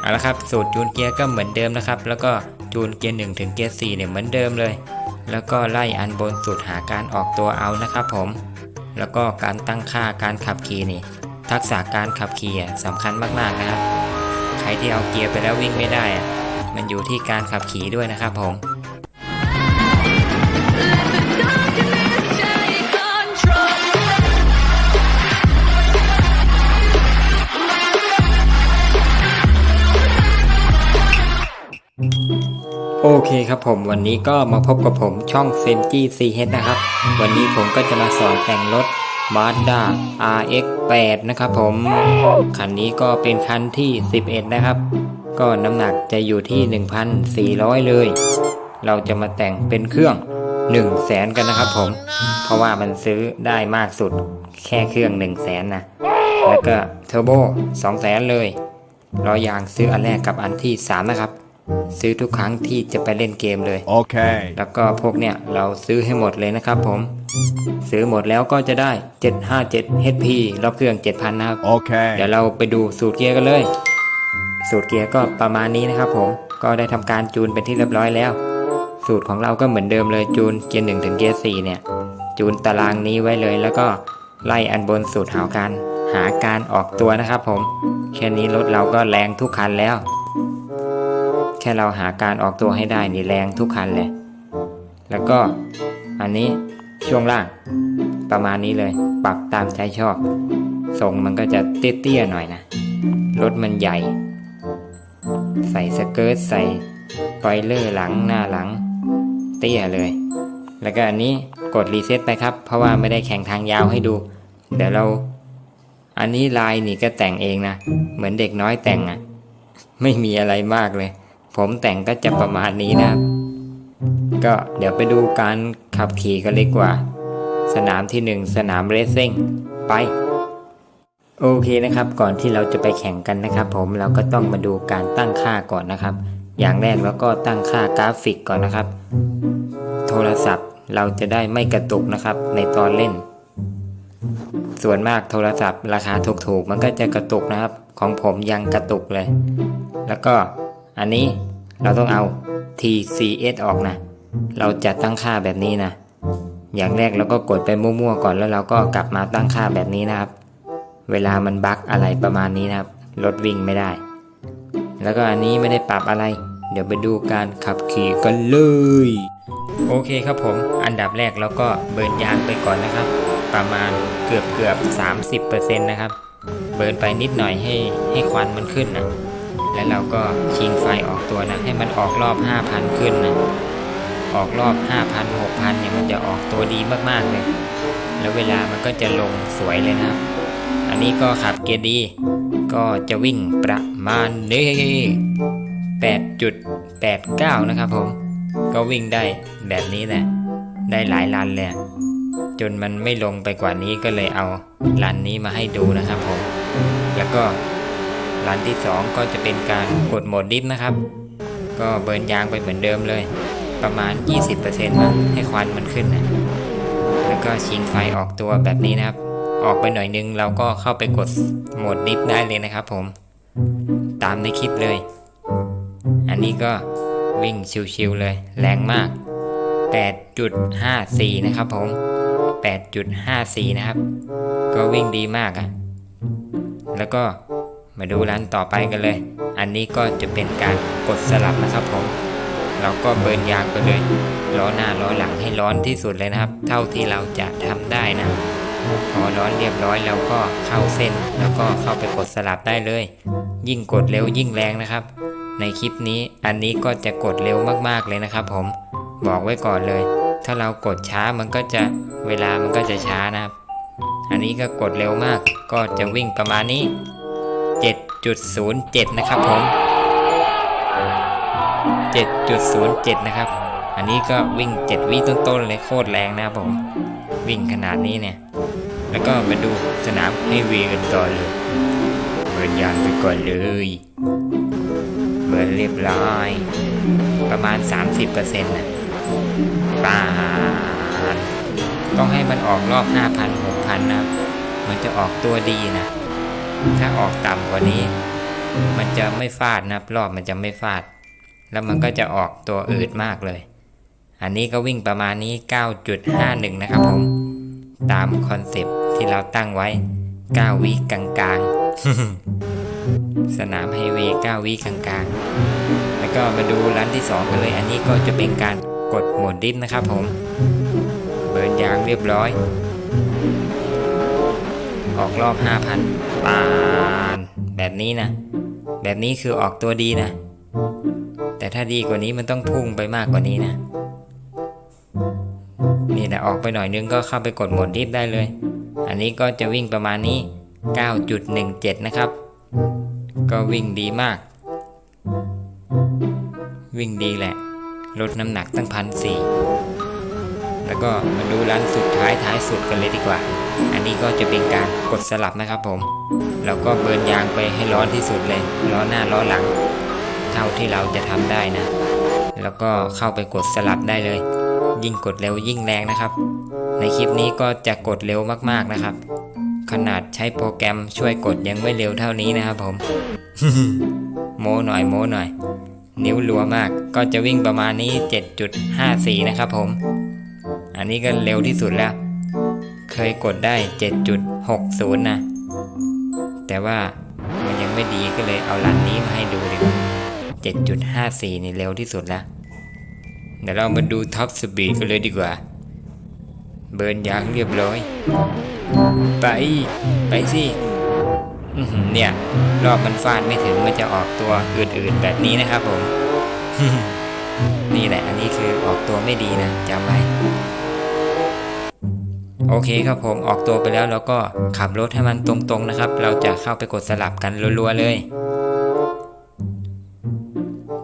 เอาละครับสูตรจูนเกียร์ก็เหมือนเดิมนะครับ แล้วก็จูนเกียร์1ถึงเกียร์4เนี่ยเหมือนเดิมเลย แล้วก็ไล่อันบนสุดหาการออกตัวเอานะครับผม แล้วก็การตั้งค่าการขับขี่นี่ ทักษะการขับขี่สำคัญมากๆนะครับ ใครที่เอาเกียร์ไปแล้ววิ่งไม่ได้ มันอยู่ที่การขับขี่ด้วยนะครับผม โอเคครับผมวันนี้ก็มาพบกับผมช่องเซนจี้ซีเฮดนะครับ วันนี้ผมก็จะมาสอนแต่งรถ Mazda RX 8 นะครับผม คันนี้ก็เป็นคันที่ 11 นะครับ ก็น้ำหนักจะอยู่ที่ 1,400 เลย เราจะมาแต่งเป็นเครื่อง 1 0 0 0 0แสนกันนะครับผม เพราะว่ามันซื้อได้มากสุดแค่เครื่อง 1 0 0 0 0แสนนะแล้วก็เทอร์โบ2 0 0แสนเลยล้อยางซื้ออันแรกกับอันที่ 3 นะครับ ซื้อทุกครั้งที่จะไปเล่นเกมเลย Okay. แล้วก็พวกเนี่ยเราซื้อให้หมดเลยนะครับผม ซื้อหมดแล้วก็จะได้ 757 HP รอบเครื่อง 7,000 นะครับ Okay. เดี๋ยวเราไปดูสูตรเกียร์กันเลย สูตรเกียร์ก็ประมาณนี้นะครับผม ก็ได้ทำการจูนเป็นที่เรียบร้อยแล้ว สูตรของเราก็เหมือนเดิมเลยจูนเกียร์1ถึงเกียร์4เนี่ย จูนตารางนี้ไว้เลยแล้วก็ไล่อันบนสูตรหาการหาการออกตัวนะครับผม แค่นี้รถเราก็แรงทุกคันแล้ว แค่เราหาการออกตัวให้ได้นี่แรงทุกคันเลย แล้วก็อันนี้ช่วงล่าง ประมาณนี้เลย ปรับตามใจชอบทรงมันก็จะเตี้ยๆหน่อยนะรถมันใหญ่ ใส่สเกิร์ตใส่สปอยเลอร์หลังหน้าหลัง เตี้ยเลย แล้วก็อันนี้กดรีเซ็ตไปครับ เพราะว่าไม่ได้แข่งทางยาวให้ดู เดี๋ยวเรา อันนี้ลายนี่ก็แต่งเองนะ เหมือนเด็กน้อยแต่งอะ่ะ ไม่มีอะไรมากเลย ผมแต่งก็จะประมาณนี้นะครับ ก็เดี๋ยวไปดูการขับขี่กันเลยกว่า สนามที่หนึ่งสนามเรซซิ่งไป โอเคนะครับ ก่อนที่เราจะไปแข่งกันนะครับ ผมเราก็ต้องมาดูการตั้งค่าก่อนนะครับ อย่างแรกเราก็ตั้งค่ากราฟิกก่อนนะครับ โทรศัพท์เราจะได้ไม่กระตุกนะครับ ในตอนเล่น ส่วนมากโทรศัพท์ราคาถูกๆ มันก็จะกระตุกนะครับ ของผมยังกระตุกเลย แล้วก็ อันนี้เราต้องเอา TCS ออกนะ เราจะตั้งค่าแบบนี้นะ อย่างแรกเราก็กดไปมั่วๆก่อนแล้วเราก็กลับมาตั้งค่าแบบนี้นะครับ เวลามันบั๊กอะไรประมาณนี้นะครับ รถวิ่งไม่ได้ แล้วก็อันนี้ไม่ได้ปรับอะไร เดี๋ยวไปดูการขับขี่กันเลย โอเคครับผม อันดับแรกเราก็เบิร์นยางไปก่อนนะครับ ประมาณเกือบเกือบ30%นะครับ เบิร์นไปนิดหน่อยให้ให้ควันมันขึ้นนะ แล้วเราก็ชิงไฟออกตัวนะให้มันออกรอบ 5,000 ขึ้นนะออกรอบ 5,000 6,000เนี่ยมันจะออกตัวดีมากๆเลย แล้วเวลามันก็จะลงสวยเลยนะครับ อันนี้ก็ขับเกียร์ดี ก็จะวิ่งประมาณนี้8.89 นะครับผม ก็วิ่งได้แบบนี้แหละ ได้หลายลันเลยจนมันไม่ลงไปกว่านี้ก็เลยเอาลันนี้มาให้ดูนะครับผม แล้วก็ ลันที่ 2 ก็จะเป็นการกดโหมดดิฟนะครับ ก็เบิร์นยางไปเหมือนเดิมเลย ประมาณ 20%นะให้ควันมันขึ้นนะแล้วก็ชิงไฟออกตัวแบบนี้นะครับ ออกไปหน่อยนึงเราก็เข้าไปกดโหมดดิฟได้เลยนะครับผม ตามในคลิปเลย อันนี้ก็วิ่งชิวๆเลย แรงมาก 8.54 นะครับผม 8.54 นะครับ ก็วิ่งดีมากอะ่ะ แล้วก็ มาดูร้านต่อไปกันเลย อันนี้ก็จะเป็นการกดสลับนะครับผม เราก็เบิร์นยางไปเลยล้อหน้าล้อหลังให้ร้อนที่สุดเลยนะครับ เท่าที่เราจะทำได้นะ พอร้อนเรียบร้อยแล้วก็เข้าเส้น แล้วก็เข้าไปกดสลับได้เลย ยิ่งกดเร็วยิ่งแรงนะครับ ในคลิปนี้อันนี้ก็จะกดเร็วมากๆเลยนะครับ ผมบอกไว้ก่อนเลย ถ้าเรากดช้ามันก็จะเวลามันก็จะช้านะครับ อันนี้ก็กดเร็วมากก็จะวิ่งประมาณนี้ 7.07 นะครับผม 7.07 นะครับ อันนี้ก็วิ่ง 7 วิต้นๆเลยโคตรแรงนะครับผม วิ่งขนาดนี้เนี่ย แล้วก็มาดูสนามให้วีกันต่อเลยเบิร์นยางไปก่อนเลยเบิร์นเรียบร้อย ประมาณ 30%นะปาดต้องให้มันออกรอบ 5,000 6,000 นะครับ มันจะออกตัวดีนะ ถ้าออกต่ำกว่านี้ มันจะไม่ฟาดนะครับรอบมันจะไม่ฟาด แล้วมันก็จะออกตัวอืดมากเลย อันนี้ก็วิ่งประมาณนี้ 9.51 นะครับผม ตามคอนเซปที่เราตั้งไว้ 9 วิกลางๆ สนามไฮเวย์ 9 วิกลางๆ แล้วก็มาดูร้านที่ 2 กันเลย อันนี้ก็จะเป็นการกดโหมดดิฟนะครับผม เบิร์นยางเรียบร้อย ออกรอบ 5,000ปานแบบนี้นะ แบบนี้คือออกตัวดีนะ แต่ถ้าดีกว่านี้มันต้องพุ่งไปมากกว่านี้นะ นี่นะออกไปหน่อยนึงก็เข้าไปกดหมดดิฟได้เลย อันนี้ก็จะวิ่งประมาณนี้ 9.17 นะครับ ก็วิ่งดีมาก วิ่งดีแหละ ลดน้ำหนักตั้งพันสี่แล้วก็มาดูร้านสุดท้ายท้ายสุดกันเลยดีกว่า อันนี้ก็จะเป็นการกดสลับนะครับผมเราก็เบิร์นยางไปให้ร้อนที่สุดเลย ล้อหน้าล้อหลัง เท่าที่เราจะทำได้นะ แล้วก็เข้าไปกดสลับได้เลย ยิ่งกดเร็วยิ่งแรงนะครับ ในคลิปนี้ก็จะกดเร็วมากๆนะครับ ขนาดใช้โปรแกรมช่วยกดยังไม่เร็วเท่านี้นะครับผม โม้หน่อยโม้หน่อย นิ้วรัวมากก็จะวิ่งประมาณนี้ 7.54 นะครับผม อันนี้ก็เร็วที่สุดแล้ว เคยกดได้ 7.60 นะ แต่ว่ามันยังไม่ดีก็เลยเอารันนี้มาให้ดูดีกว่า7.54 นี่เร็วที่สุดแล้ว เดี๋ยวเรามาดูท็อปสปีดกันเลยดีกว่า เบิร์นยางเรียบร้อย ไป ไปสิเนี่ย รอบมันฟาดไม่ถึงมันจะออกตัวอื่นๆแบบนี้นะครับผม นี่แหละอันนี้คือออกตัวไม่ดีนะจำไว้ โอเคครับผมออกตัวไปแล้วเราก็ขับรถให้มันตรงๆนะครับ เราจะเข้าไปกดสลับกันรัวๆเลย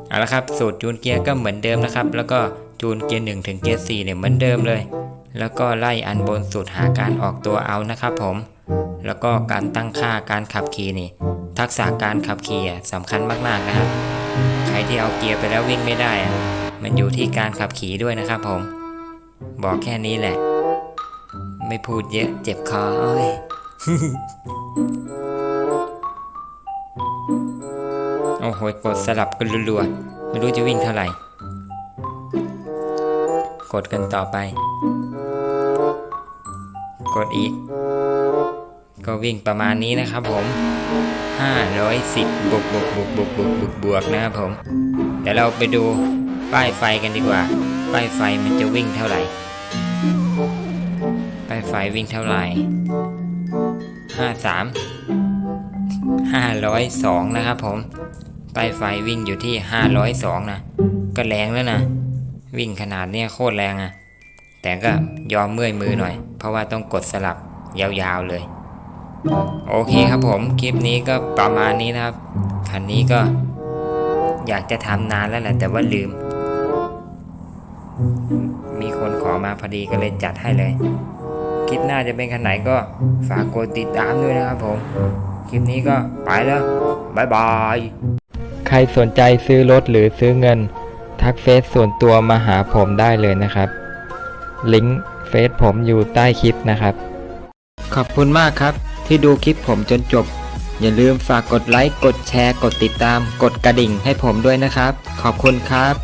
เอาละครับสูตรจูนเกียร์ก็เหมือนเดิมนะครับ แล้วก็จูนเกียร์1ถึงเกียร์4เนี่ยเหมือนเดิมเลย แล้วก็ไล่อันบนสุดหาการออกตัวเอานะครับผม แล้วก็การตั้งค่าการขับขี่นี่ ทักษะการขับขี่อะสำคัญมากๆนะครับ ใครที่เอาเกียร์ไปแล้ววิ่งไม่ได้อะมันอยู่ที่การขับขี่ด้วยนะครับผม บอกแค่นี้แหละ ไม่พูดเยอะ เจ็บคอเอ้ยโอ้โหกดสลับกันรัวๆไม่รู้จะวิ่งเท่าไหร่ กดกันต่อไป กดอีก ก็วิ่งประมาณนี้นะครับผม 510 บวกบวกบวกบวกบวกบวกบวกนะครับผม เดี๋ยวเราไปดูป้ายไฟกันดีกว่า ป้ายไฟมันจะวิ่งเท่าไหร่ป้ายไฟวิ่งเท่าไหร่53 502นะครับผมป้ไฟวิ่งอยู่ที่502นะ ก็แรงแล้วนะ วิ่งขนาดเนี้ยโคตรแรงอะแต่ก็ยอมเมื่อยมือหน่อย เพราะว่าต้องกดสลับยาวๆเลย โอเคครับผม คลิปนี้ก็ประมาณนี้นะครับ คันนี้ก็อยากจะทำนานแล้วแหละแต่ว่าลืม มีคนขอมาพอดีก็เลยจัดให้เลย คลิปหน้าจะเป็นคันไหนก็ฝากกดติดตามด้วยนะครับผม คลิปนี้ก็ไปแล้วบายบาย ใครสนใจซื้อรถหรือซื้อเงิน ทักเฟซส่วนตัวมาหาผมได้เลยนะครับ ลิงก์เฟซผมอยู่ใต้คลิปนะครับ ขอบคุณมากครับ ที่ดูคลิปผมจนจบ อย่าลืมฝากกดไลค์ กดแชร์ กดติดตาม กดกระดิ่งให้ผมด้วยนะครับ ขอบคุณครับ